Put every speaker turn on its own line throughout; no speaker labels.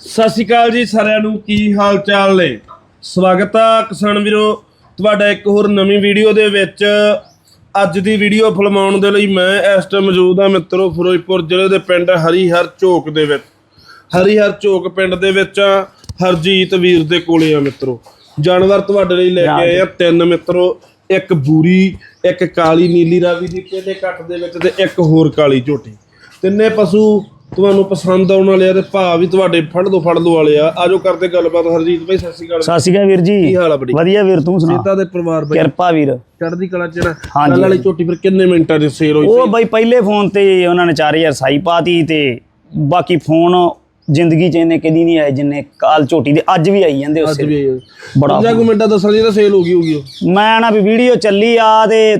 ਸਤਿ ਸ਼੍ਰੀ ਅਕਾਲ ਜੀ ਸਾਰਿਆਂ ਨੂੰ ਕੀ ਹਾਲ ਚਾਲ ਨੇ? ਸਵਾਗਤ ਆ ਕਿਸਾਨ ਵੀਰੋ ਤੁਹਾਡਾ ਇੱਕ ਹੋਰ ਨਵੀਂ ਵੀਡੀਓ ਦੇ ਵਿੱਚ। ਅੱਜ ਦੀ ਵੀਡੀਓ ਫਿਲਮਾਉਣ ਦੇ ਲਈ ਮੈਂ ਇਸ ਟਾਈਮ ਮੌਜੂਦ ਆ ਮਿੱਤਰੋ ਫਿਰੋਜ਼ਪੁਰ ਜ਼ਿਲ੍ਹੇ ਦੇ ਪਿੰਡ ਹਰੀਹਰ ਝੋਕ ਦੇ ਵਿੱਚ। ਹਰੀਹਰ ਝੋਕ ਪਿੰਡ ਦੇ ਵਿੱਚ ਹਰਜੀਤ ਵੀਰ ਦੇ ਕੋਲੇ ਆ ਮਿੱਤਰੋ। ਜਾਨਵਰ ਤੁਹਾਡੇ ਲਈ ਲੈ ਕੇ ਆਏ ਆ ਤਿੰਨ ਮਿੱਤਰੋ ਇੱਕ ਬੂਰੀ ਇੱਕ ਕਾਲੀ ਨੀਲੀ ਰਾਵੀ ਦੀ ਕਿਹਦੇ ਕੱਟ ਦੇ ਵਿੱਚ ਤੇ ਇੱਕ ਹੋਰ ਕਾਲੀ ਝੋਟੀ। ਤਿੰਨੇ ਪਸ਼ੂ ਤੁਹਾਨੂੰ ਪਸੰਦ ਆਉਣ ਵਾਲੇ ਆ ਤੇ ਭਾਅ ਵੀ ਤੁਹਾਡੇ ਫੜ ਦੋ ਫੜ ਲੋ ਵਾਲੇ ਆ। ਆਜੋ ਕਰਦੇ ਗੱਲਬਾਤ ਹਰਜੀਤ ਭਾਈ ਸਤਿ ਸ਼੍ਰੀ ਅਕਾਲ।
ਸਤਿ ਸ਼੍ਰੀ ਅਕਾਲ ਵੀਰ ਜੀ।
ਕੀ ਹਾਲ ਆ ਬੜੀ?
ਵਧੀਆ ਵੀਰ ਤੂੰ ਸੁਣਾ?
ਨੇਤਾ ਦੇ ਪਰਿਵਾਰ ਬਾਈ
ਕਿਰਪਾ ਵੀਰ।
ਚੜ੍ਹਦੀ ਕਲਾ ਚ
ਹਾਂਜੀ।
ਕੱਲ ਵਾਲੀ ਝੋਟੀ ਫਿਰ ਕਿੰਨੇ ਮਿੰਟਾਂ ਦੀ ਸੇਲ ਹੋਈ
ਉਹ ਬਾਈ ਪਹਿਲੇ ਫੋਨ ਤੇ ਉਹਨਾਂ ਨੇ 4000 ਸਾਈ ਪਾਤੀ ਤੇ ਬਾਕੀ ਫੋਨ ਜ਼ਿੰਦਗੀ ਚ ਇਹਨੇ ਕਦੀ ਨਹੀਂ ਆਏ ਜਿੰਨੇ ਕਾਲ ਝੋਟੀ ਦੇ। ਅੱਜ ਵੀ ਆਈ ਜਾਂਦੇ
ਅੱਜ
ਉਸੇ
ਵੀ
ਬੜਾ
ਮਿੰਟਾਂ ਦੱਸਾਂ ਜੀ ਤਾਂ ਸੇਲ ਹੋ ਗਈ ਹੋਗੀ
ਮੈਂ ਨਾ ਵੀ ਵੀਡੀਓ ਚੱਲੀ ਆ ਤੇ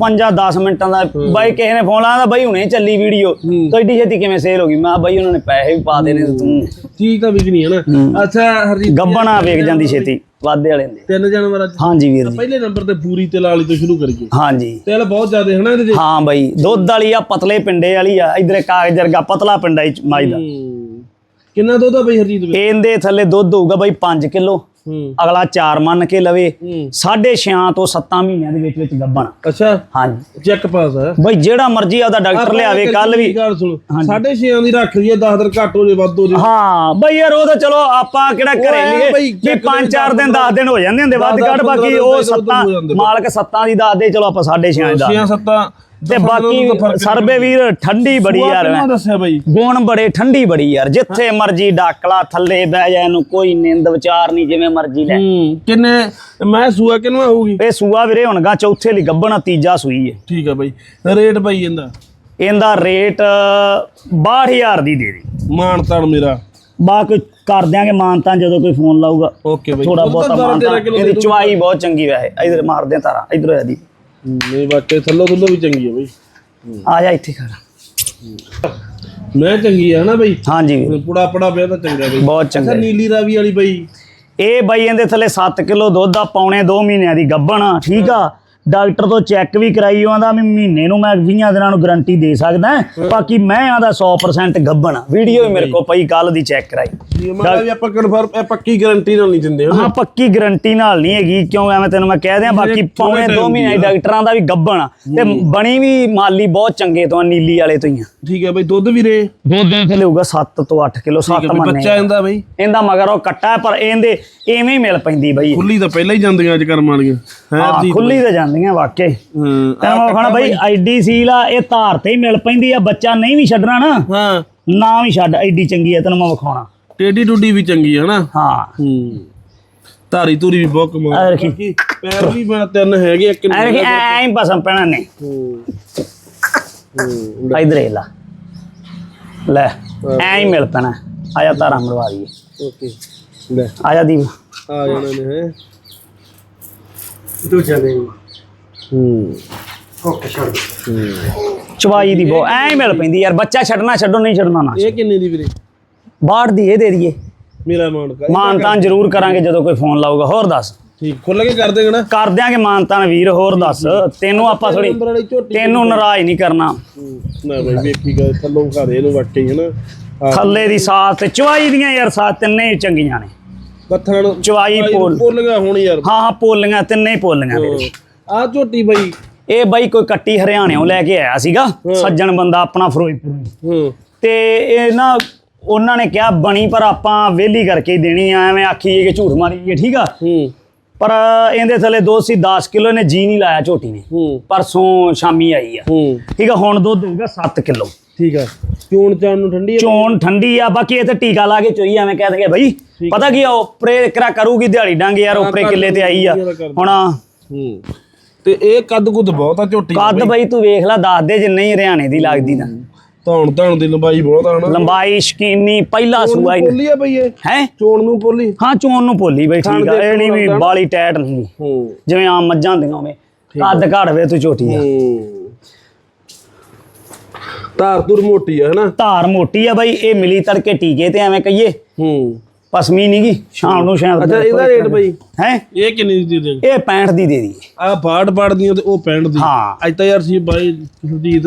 5-10 ਮਿੰਟਾਂ ਦਾ ਬਾਈ ਕਿਸੇ ਨੇ ਫੋਨ ਲਾਇਆ ਬਾਈ ਹੁਣੇ ਚੱਲੀ ਵੀਡੀਓ। ਤਾਂ ਏਡੀ ਛੇਤੀ ਕਿਵੇਂ ਸੇਲ ਹੋ ਗਈ? ਮੈਂ ਬਾਈ ਉਹਨਾਂ ਨੇ ਪੈਸੇ ਵੀ ਪਾ ਦੇਣੇ ਤੇ
ਚੀਜ਼ ਤਾਂ ਵਿਕਣੀ ਹੈ ਨਾ। ਅੱਛਾ ਹਰਜੀਤ
ਗੱਬਣਾ ਵੇਖ ਜਾਂਦੀ ਛੇਤੀ ਵਾਦੇ ਵਾਲੇ ਦੇ
ਤਿੰਨ ਜਾਨਵਰਾਂ ਚ
ਹਾਂਜੀ ਵੀਰ ਜੀ।
ਪਹਿਲੇ ਨੰਬਰ ਤੇ ਬੂਰੀ ਤੇ ਲਾਲੀ ਤੋਂ ਸ਼ੁਰੂ ਕਰੀਏ।
ਹਾਂਜੀ।
ਤੇਲ ਬਹੁਤ ਜ਼ਿਆਦਾ ਹੈ ਨਾ ਇਹਦੇ
ਹਾਂ ਬਾਈ ਦੁੱਧ ਵਾਲੀ ਆ ਪਤਲੇ ਪਿੰਡੇ ਵਾਲੀ ਆ ਇਧਰੇ ਕਾਗਜ਼ ਵਰਗਾ ਪਤਲਾ ਪਿੰਡਾ ਮਾਈ ਦਾ।
ਕਿੰਨਾ ਦੁੱਧ ਆ ਬਈ ਹਰਜੀਤ
ਇਹਦੇ ਥੱਲੇ ਦੁੱਧ ਹੋਊਗਾ ਬਾਈ 5 ਕਿਲੋ। ਅਗਲਾ 4 ਮੰਨ ਕੇ ਲਵੇ
ਹੂੰ।
6.5 ਤੋਂ 7 ਮਹੀਨਿਆਂ ਦੇ ਵਿੱਚ ਵਿੱਚ ਗੱਭਣ
ਅੱਛਾ।
ਹਾਂਜੀ।
ਚੈੱਕ ਪਾਸ
ਬਾਈ ਜਿਹੜਾ ਮਰਜ਼ੀ ਆਪਦਾ ਡਾਕਟਰ ਲਿਆਵੇ ਕੱਲ ਵੀ।
ਗੱਲ ਸੁਣ। ਸਾਢੇ 6 ਦੀ ਰੱਖ ਲਈਏ 10 ਦਿਨ ਘੱਟ ਹੋ ਜੇ ਵੱਧ ਹੋ ਜੇ।
ਹਾਂ ਬਈ ਯਾਰ ਉਹ ਤਾਂ ਚਲੋ ਆਪਾਂ ਕਿਹੜਾ ਘਰੇ ਲਈਏ
check
5-4 ਦਿਨ 10 ਦਿਨ ਹੋ ਜਾਂਦੇ ਹੁੰਦੇ ਵੱਧ ਘੱਟ ਬਾਕੀ ਉਹ ਸੱਤਾਂ ਮਾਲਕ ਸੱਤਾਂ ਦੀ ਦੱਸ ਦੇ ਚਲੋ ਆਪਾਂ 6.5 ਦਾ
6 7
ਤੇ ਬਾਕੀ ਸਰਬੇ ਵੀਰ ਠੰਡੀ ਬੜੀ ਯਾਰ
ਕਿੰਨਾ ਦੱਸਿਆ ਬਈ?
ਗੁਣ ਬੜੇ ਠੰਡੀ ਬੜੀ ਯਾਰ ਜਿੱਥੇ ਮਰਜ਼ੀ ਡਾਕਲਾ ਥੱਲੇ ਬਹਿ ਜਾ ਇਹਨੂੰ ਕੋਈ ਨਿੰਦ ਵਿਚਾਰ ਨਹੀਂ ਜਿਵੇਂ ਮਰਜ਼ੀ ਲੈ।
ਹੂੰ ਕਿੰਨੇ ਮੈਂ ਸੂਆ ਕਿੰਨਾ ਹੋਊਗੀ
ਇਹ ਸੂਆ ਵੀਰੇ ਹੁਣ ਗਾ ਚੌਥੇ ਲਈ ਗੱਬਣਾ ਤੀਜਾ ਸੂਈ ਹੈ
ਠੀਕ ਆ ਬਈ ਰੇਟ ਬਈ ਇਹਦਾ?
ਇਹਦਾ ਰੇਟ 62000 ਦੀ ਦੇ ਦੇ।
ਮਾਨ ਤਾਨ ਮੇਰਾ।
ਬਾਕੀ ਕਰ ਦਿਆਂਗੇ ਮਾਨਤਾਂ ਜਦੋਂ ਕੋਈ ਫੋਨ ਲਾਊਗਾ।
ਓਕੇ ਬਈ।
ਥੋੜਾ ਬਹੁਤਾ
ਤਾਂ
ਮਾਨਤਾਂ
ਤੇਰਾਂ ਕਿਲੋ
ਇਹਦੀ ਚੁਆਈ ਬਹੁਤ ਚੰਗੀ ਵੈਸੇ। ਇਧਰ ਮਾਰਦੇ ਆ ਤਾਰਾ ਇਧਰ ਆ ਦੀ
ਨਹੀਂ ਬਾਕੀ ਥੱਲੋ ਥੱਲੋ ਵੀ ਚੰਗੀ ਆ ਬਈ।
ਆ ਜਾ ਇੱਥੇ ਖੜ।
ਮੈਂ ਚੰਗੀ ਆ ਨਾ ਬਈ?
ਹਾਂਜੀ।
ਪੁੜਾ ਪੜਾ ਪਿਆ ਤਾਂ ਚੰਗਾ ਬਈ।
ਬਹੁਤ
ਅੱਛਾ
ਚੰਗਾ
ਨੀਲੀ ਰਾਵੀ ਵਾਲੀ ਬਈ।
ਇਹ ਬਾਈ ਇਹਦੇ ਥੱਲੇ 7 ਕਿਲੋ ਦੁੱਧ ਆ ਪੌਣੇ 2 ਮਹੀਨਿਆਂ ਦੀ ਗੱਭਣ ਆ ਠੀਕ ਆ? ਡਾਕਟਰ ਤੋਂ ਚੈੱਕ ਵੀ ਕਰਾਈ ਆਂਦਾ ਵੀ ਮਹੀਨੇ ਨੂੰ ਮੈਂ 20 ਦਿਨਾਂ ਨੂੰ ਗਾਰੰਟੀ ਦੇ ਸਕਦਾ ਬਾਕੀ ਮੈਂ ਆਂਦਾ 100% ਗੱਭਣ ਆ। ਵੀਡੀਓ ਵੀ ਮੇਰੇ ਕੋਲ ਪਈ ਕੱਲ ਦੀ ਚੈੱਕ ਕਰਾਈ।
ਇਹ ਮਤਲਬ ਵੀ ਆਪਾਂ ਕਨਫਰਮ ਇਹ ਪੱਕੀ ਗਾਰੰਟੀ ਨਾਲ ਨਹੀਂ ਦਿੰਦੇ ਹਨਾ
ਹਾਂ ਪੱਕੀ ਗਾਰੰਟੀ ਨਾਲ ਨਹੀਂ ਹੈਗੀ ਕਿਉਂ ਐਵੇਂ ਤੈਨੂੰ ਮੈਂ ਕਹਿ ਦਿਆਂ ਬਾਕੀ ਪੌਣੇ 2 ਮਹੀਨੇ ਡਾਕਟਰਾਂ ਦਾ ਵੀ ਗੱਭਣ ਆ। ਤੇ ਬਣੀ ਵੀ ਮਾਲੀ ਬਹੁਤ ਚੰਗੇ ਤੋਂ ਆ, ਨੀਲੀ ਵਾਲੇ ਤੋਂ ਹੀ ਆ।
ਠੀਕ ਹੈ ਬਈ ਦੁੱਧ ਵੀਰੇ?
ਦੁੱਧ ਦੇ ਥੱਲੇ ਹੋਊਗਾ 7 ਤੋਂ 8 ਕਿਲੋ 7 ਮੰਨੇ
ਬੱਚਾ ਇਹਦਾ ਬਈ।
ਇਹਦਾ ਮਗਰ ਉਹ ਕੱਟਾ ਪਰ ਇਹਦੇ ਐਵੇਂ ਹੀ ਮਿਲ ਪੈਂਦੀ ਬਈ।
ਖੁੱਲੀ ਤਾਂ ਪਹਿਲਾਂ ਹੀ ਜਾਂਦੀਆਂ ਅੱਜ ਕਰਮ ਵਾਲੀਆਂ। ਹੈ
ਖੁੱਲੀ ਤੇ ਜਾਂਦੀਆਂ ਵਾਕਈ
ਹਾਂ
ਤੈਨੂੰ ਮੈਂ ਕਹਣਾ ਬਈ ਐਡੀ ਸੀਲ ਆ ਇਹ ਧਾਰ ਤੇ ਹੀ ਮਿਲ ਪੈਂਦੀ ਆ ਬੱਚਾ ਨਹੀਂ ਵੀ ਛੱਡਣਾ ਨਾ।
ਹਾਂ।
ਨਾ ਵੀ ਛੱਡ ਐਡੀ ਚੰਗੀ ਆ ਤੈਨੂੰ ਮੈਂ ਵਿਖਾਉਣਾ।
ਟੇਡੀ ਟੁੱਡੀ ਵੀ ਚੰਗੀ ਹੈ ਨਾ
ਹਾਂ।
ਹੂੰ। ਧਾਰੀ ਧੂਰੀ ਵੀ ਬਹੁਤ ਕਮਾਲ
ਰੱਖੀ।
ਬਾਕੀ ਪੈਰ ਵੀ ਮੈਂ ਤਿੰਨ ਹੈਗੇ ਇੱਕ
ਐ ਕਿ ਐ ਹੀ ਪਸੰਦ ਪੈਣਾ ਨੇ
ਹੂੰ। ਹੂੰ
ਇਧਰ ਲਾ। ਲੈ ਐ ਹੀ ਮਿਲ ਪੈਣਾ। ਆਇਆ ਧਾਰਾ ਮਰਵਾ ਦਈਏ
ਓਕੇ। ਲੈ।
ਆਇਆ ਦੀਪ।
ਆ ਜਾਣਾ ਨੇ ਹੈ।
ਦੂਜਾ ਦੇ।
ਹੂੰ।
ਓਕੇ ਛੱਡ
ਚਵਾਈ ਦੀ ਬੋ ਐ ਮਿਲ ਪੈਂਦੀ ਯਾਰ ਬੱਚਾ ਛੱਡਣਾ ਛੱਡੋ ਨਹੀਂ ਛੱਡਣਾ ਨਾ
ਇਹ ਕਿੰਨੇ ਦੀ ਵੀਰੇ?
ਬਾੜ ਦੀ ਇਹ ਦੇ ਦਈਏ।
ਮੇਰਾ ਮਾਨ ਕਰ
ਮਾਨਤਾਨ ਜ਼ਰੂਰ ਕਰਾਂਗੇ ਜਦੋਂ ਕੋਈ ਫੋਨ ਲਾਊਗਾ ਹੋਰ ਦੱਸ।
ਠੀਕ ਖੁੱਲ ਕੇ ਕਰ ਦੇਗਾ ਨਾ।
ਕਰ ਦਿਆਂਗੇ ਮਾਨਤਾਨ ਵੀਰ ਹੋਰ ਦੱਸ। ਤੈਨੂੰ ਆਪਾਂ ਥੋੜੀ ਤੈਨੂੰ ਨਾਰਾਜ਼ ਨਹੀਂ ਕਰਨਾ।
ਨਾ ਬਈ ਵੇਖੀ ਗਾ ਥੱਲੋਂ ਘਰ ਇਹਨੂੰ ਵਾਕਈ ਹੈ ਨਾ। ਆ
ਥੱਲੇ ਦੀ ਸਾਥ ਤੇ ਚਵਾਈ ਦੀਆਂ ਯਾਰ ਸਾਥ ਤਿੰਨੇ ਹੀ ਚੰਗੀਆਂ ਨੇ।
ਪੱਥਣ
ਚਵਾਈ ਪੋਲ
ਪੁੱਲ ਗਿਆ ਹੁਣ ਯਾਰ।
ਹਾਂ ਹਾਂ ਪੋਲੀਆਂ ਤਿੰਨੇ ਹੀ ਪੋਲੀਆਂ ਨੇ।
ਆ ਝੋਟੀ ਬਈ।
ਇਹ ਬਾਈ ਕੋਈ ਕੱਟੀ ਹਰਿਆਣਿਓਂ ਲੈ ਕੇ ਆਇਆ ਸੀਗਾ। ਸੱਜਣ ਬੰਦਾ ਆਪਣਾ ਫਿਰੋਜ਼ਪੁਰੋਂ
ਹੂੰ।
ਤੇ ਇਹ ਨਾ ਉਹਨਾਂ ਨੇ ਕਿਹਾ ਬਣੀ ਪਰ ਆਪਾਂ ਵੇਲੀ ਕਰਕੇ ਹੀ ਦੇਣੀ ਆ ਐਵੇਂ ਆਖੀਏ ਕਿ ਝੂਠ ਮਾਰੀਏ ਠੀਕ ਆ?
ਹੂੰ।
ਪਰ ਇਹਦੇ ਥੱਲੇ ਦੁੱਧ ਸੀ 10 ਕਿਲੋ ਨੇ ਜੀ ਨਹੀਂ ਲਾਇਆ ਝੋਟੀ ਨੇ।
ਹੂੰ।
ਪਰਸੋਂ ਸ਼ਾਮੀ ਆਈ ਆ।
ਹੂੰ।
ਠੀਕ ਆ ਹੁਣ ਦੁੱਧ ਹੋਊਗਾ 7 ਕਿਲੋ।
ਠੀਕ ਆ। ਚੋਣ ਚਾਣ ਨੂੰ ਠੰਡੀ ਆ।
ਚੋਣ ਠੰਡੀ ਆ ਬਾਕੀ ਇਹ ਤੇ ਟੀਕਾ ਲਾ ਕੇ ਚੋਈ ਐਵੇਂ ਕਹਿ ਦਗੇ ਭਾਈ ਪਤਾ ਕੀ ਆ ਉਪਰੇ ਕਿਰਾ ਕਰੂਗੀ ਦਿਹਾੜੀ ਡਾਂਗੇ ਯਾਰ ਉਪਰੇ ਕਿੱਲੇ ਤੇ ਆਈ ਆ। ਹੁਣ
ਹੂੰ। ਤੇ ਇਹ ਕੱਦ ਕੁੱਦ ਬਹੁਤ ਆ ਝੋਟੀ ਦਾ
ਕੱਦ ਬਈ। ਤੂੰ ਵੇਖ ਲੈ ਦੱਸ ਦੇ ਜੇ ਨਹੀਂ ਹਰਿਆਣੇ ਦੀ ਲੱਗਦੀ ਤਾਂ।
ਧੌਣ ਧੌਣ ਦੀ ਲੰਬਾਈ ਬਹੁਤ ਆ ਹਨਾ
ਲੰਬਾਈ ਸ਼ਕੀਨੀ ਪਹਿਲਾ ਸੂਆ ਹੀ
ਪੋਲੀ ਆ ਬਈ ਇਹ?
ਹੈ?
ਚੋਣ ਨੂੰ ਪੋਲੀ?
ਹਾਂ ਚੋਣ ਨੂੰ ਭੋਲੀ ਬਈ ਠੀਕ ਆ। ਇਹ ਨਹੀਂ ਵੀ ਬਾਲੀ ਟੈਟ ਨਹੀਂ।
ਹੂੰ।
ਜਿਵੇਂ ਆਮ ਮੱਝਾਂ ਹੁੰਦੀਆਂ ਹੋਵੇ ਕੱਦ ਘੜਵੇ ਤੂੰ ਝੋਟੀ ਆ
ਹੂੰ। ਧਾਰ ਤੁਰ ਮੋਟੀ ਆ ਹਨਾ?
ਧਾਰ ਮੋਟੀ ਆ ਬਈ ਇਹ ਮਿਲੀ ਤੜਕੇ ਟੀਕੇ ਤੇ ਐਵੇਂ ਕਹੀਏ।
ਹੂੰ।
ਪਸਮੀ ਨਹੀਂ ਗੀ ਸ਼ਾਮ ਨੂੰ ਸ਼ਾਇਦ
ਅੱਛਾ ਇਹਦਾ ਰੇਟ ਬਈ?
ਹੈ?
ਇਹ ਕਿੰਨੀ ਦੀ ਦੇ
ਇਹ 65 ਦੀ ਦੇ ਦੀ।
ਆ ਬਾੜ ਬਾੜਦੀਆਂ ਤੇ ਉਹ 65 ਦੀ।
ਹਾਂ।
ਅੱਜ ਤਾਂ ਯਾਰ ਸੀ ਬਾਈ ਸੁਰਜੀਤ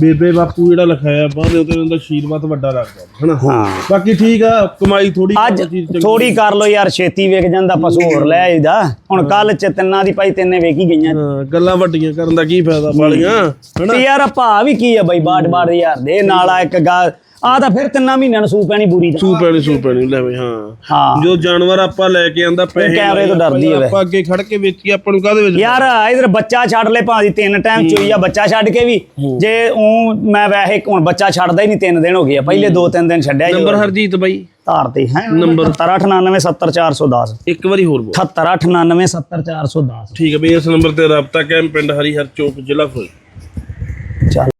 ਬੇਬੇ ਬਾਪੂ ਜਿਹੜਾ ਲਿਖਾਇਆ ਬਾਹਰ ਉਹਦੇ ਉਹਦਾ ਆਸ਼ੀਰਵਾਦ ਵੱਡਾ ਲੱਗਦਾ ਹਨਾ?
ਹਾਂ।
ਬਾਕੀ ਠੀਕ ਆ ਕਮਾਈ ਥੋੜੀ
ਅੱਜ ਥੋੜੀ ਕਰ ਲੋ ਯਾਰ ਛੇਤੀ ਵੇਖ ਜਾਂਦਾ ਪਸ਼ੂ ਹੋਰ ਲੈ ਆਈਦਾ। ਹੁਣ ਕੱਲ ਚ ਤਿੰਨਾਂ ਦੀ ਭਾਈ ਤਿੰਨੇ ਵੇਖ ਹੀ ਗਈਆਂ।
ਹਾਂ ਗੱਲਾਂ ਵੱਡੀਆਂ ਕਰਨ ਦਾ ਕੀ ਫਾਇਦਾ ਵਾਲੀਆਂ ਹਨਾ?
ਤੇ ਯਾਰ ਭਾ ਵੀ ਕੀ ਆ ਬਾਈ ਬਾਟ ਬਾਟ ਯਾਰ ਦੇ ਨਾਲ ਆ ਇੱਕ ਗਾ ਆ ਤਾਂ ਫਿਰ ਤਿੰਨਾਂ ਮਹੀਨਿਆਂ ਨੂੰ ਸੂ ਪੈਣੀ ਬੁਰੀ ਦਾ
ਸੂ ਪੈਣੀ ਸੂ ਪੈਣੀ ਲੈ ਬਈ ਹਾਂ।
ਹਾਂ।
ਜੋ ਜਾਨਵਰ ਆਪਾਂ ਲੈ ਕੇ ਆਂਦਾ ਪੈਸੇ
ਕੈਮਰੇ ਤੋਂ ਡਰਦੀ ਹੋਵੇ।
ਆਪਾਂ ਅੱਗੇ ਖੜ ਕੇ ਵੇਚੀ ਆਪਾਂ ਨੂੰ ਕਾਹਦੇ ਵਿੱਚ
ਯਾਰ ਇਧਰ ਬੱਚਾ ਛੱਡ ਲੈ ਭਾਜੀ ਤਿੰਨ ਟਾਈਮ ਚੋਈ ਆ ਬੱਚਾ ਛੱਡ ਕੇ ਵੀ। ਜੇ ਉਹ ਮੈਂ ਵੈਸੇ ਹੁਣ ਬੱਚਾ ਛੱਡਦਾ ਹੀ ਨਹੀਂ ਤਿੰਨ ਦਿਨ ਹੋ ਗਏ ਆ। ਪਹਿਲੇ ਦੋ ਤਿੰਨ ਦਿਨ ਛੱਡਿਆ
ਨੰਬਰ ਹਰਜੀਤ ਬਾਈ।
ਧਾਰ ਤੇ ਹੈ।
ਨੰਬਰ?
7899
ਇੱਕ ਵਾਰੀ ਹੋਰ ਬੋਲ।
7899
ਠੀਕ ਹੈ ਬਈ ਇਸ ਨੰਬਰ ਤੇ ਰਾਬਤਾ ਕੈਂਪ ਪਿੰਡ ਹਰੀਹਰ ਚੌਕ ਜ਼ਿਲ੍ਹਾ
ਚੱਲ।